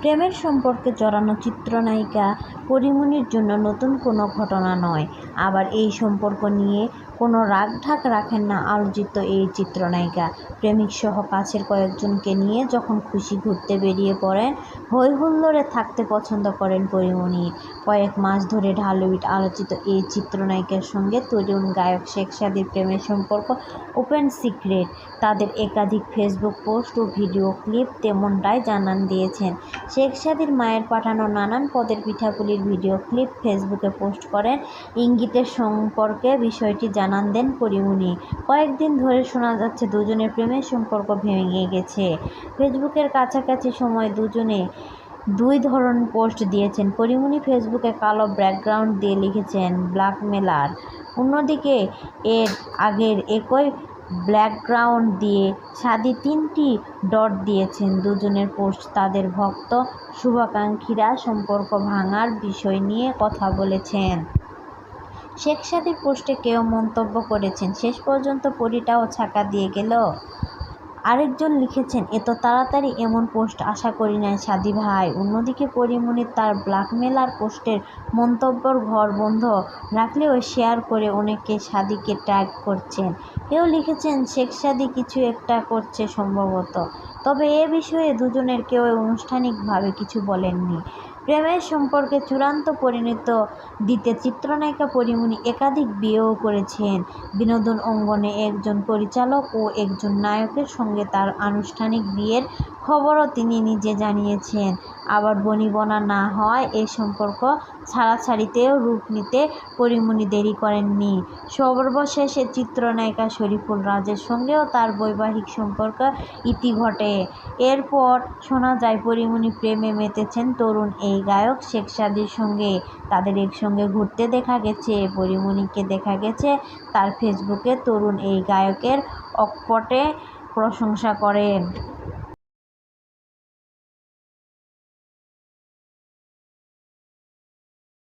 প্রেমের সম্পর্কে জড়ানো চিত্রনায়িকা পরীমনির জন্য নতুন কোনো ঘটনা নয়। আবার এই সম্পর্ক নিয়ে কোনো রাগঢাক রাখেন না আলোচিত এই চিত্রনায়িকা। প্রেমিকসহ কাছের কয়েকজনকে নিয়ে যখন খুশি ঘুরতে বেরিয়ে পড়েন হৈ হুল্লোড়ে থাকতে পছন্দ করেন পরীমনি কয়েক মাস ধরে ঢালিউড আলোচিত এই চিত্রনায়িকার সঙ্গে তরুণ গায়ক শেখ সাদির প্রেমের সম্পর্ক ওপেন সিক্রেট। তাদের একাধিক ফেসবুক পোস্ট ও ভিডিও ক্লিপ তেমনটাই জানান দিয়েছেন। শেখ সাদির মায়ের পাঠানো নানান পদের পিঠাপুলির ভিডিও ক্লিপ ফেসবুকে পোস্ট করেন। ইঙ্গিতের সম্পর্কে বিষয়টি জানান দেন পরিমণি। কয়েকদিন ধরে শোনা যাচ্ছে দুজনের প্রেমের সম্পর্ক ভেঙে গেছে। ফেসবুকের কাছাকাছি সময় দুজনে দুই ধরনের পোস্ট দিয়েছেন। পরিমণি ফেসবুকে কালো ব্যাকগ্রাউন্ড দিয়ে লিখেছেন, ব্ল্যাকমেলার। অন্যদিকে এর আগের একই ব্ল্যাকগ্রাউন্ড দিয়ে সাদি তিনটি ডট দিয়েছেন দুজনের পোস্ট। তাদের ভক্ত শুভাকাঙ্ক্ষীরা সম্পর্ক ভাঙার বিষয় নিয়ে কথা বলেছেন। শেখ সাদির পোস্টে কেউ মন্তব্য করেছেন শেষ পর্যন্ত পরিটাও ছাকা দিয়ে গেল। আরেকজন লিখেছেন, এত তাড়াতাড়ি এমন পোস্ট আশা করি নাই সাদি ভাই। অন্যদিকে পরিমণি তার ব্ল্যাকমেলার পোস্টের মন্তব্যর ঘর বন্ধ রাখলেও শেয়ার করে অনেকে সাদিকে ট্যাগ করছেন। কেউ লিখেছেন, শেখ সাদি কিছু একটা করছে সম্ভবত। তবে এ বিষয়ে দুজনের কেউ আনুষ্ঠানিকভাবে কিছু বলেননি। প্রেমের সম্পর্কে চূড়ান্ত পরিণত দিতে চিত্রনায়িকা পরিমণি একাধিক বিয়েও করেছেন। বিনোদন অঙ্গনে একজন পরিচালক ও একজন নায়কের সঙ্গে তার আনুষ্ঠানিক বিয়ের খবরও তিনি নিজে জানিয়েছেন। আবার বনিবনা না হওয়ায় এ সম্পর্ক ছাড়াছাড়িতেও রূপ নিতে পরিমণি দেরি করেননি। সর্বশেষে চিত্রনায়িকা শরীফুল রাজের সঙ্গেও তার বৈবাহিক সম্পর্ক ইতি ঘটে। এরপর শোনা যায়, পরিমণি প্রেমে মেতেছেন তরুণ এই গায়ক শেখ সাদির সঙ্গে। তাদের একসঙ্গে ঘুরতে দেখা গেছে। পরিমণিকে দেখা গেছে তার ফেসবুকে তরুণ এই গায়কের অকপটে প্রশংসা করেন।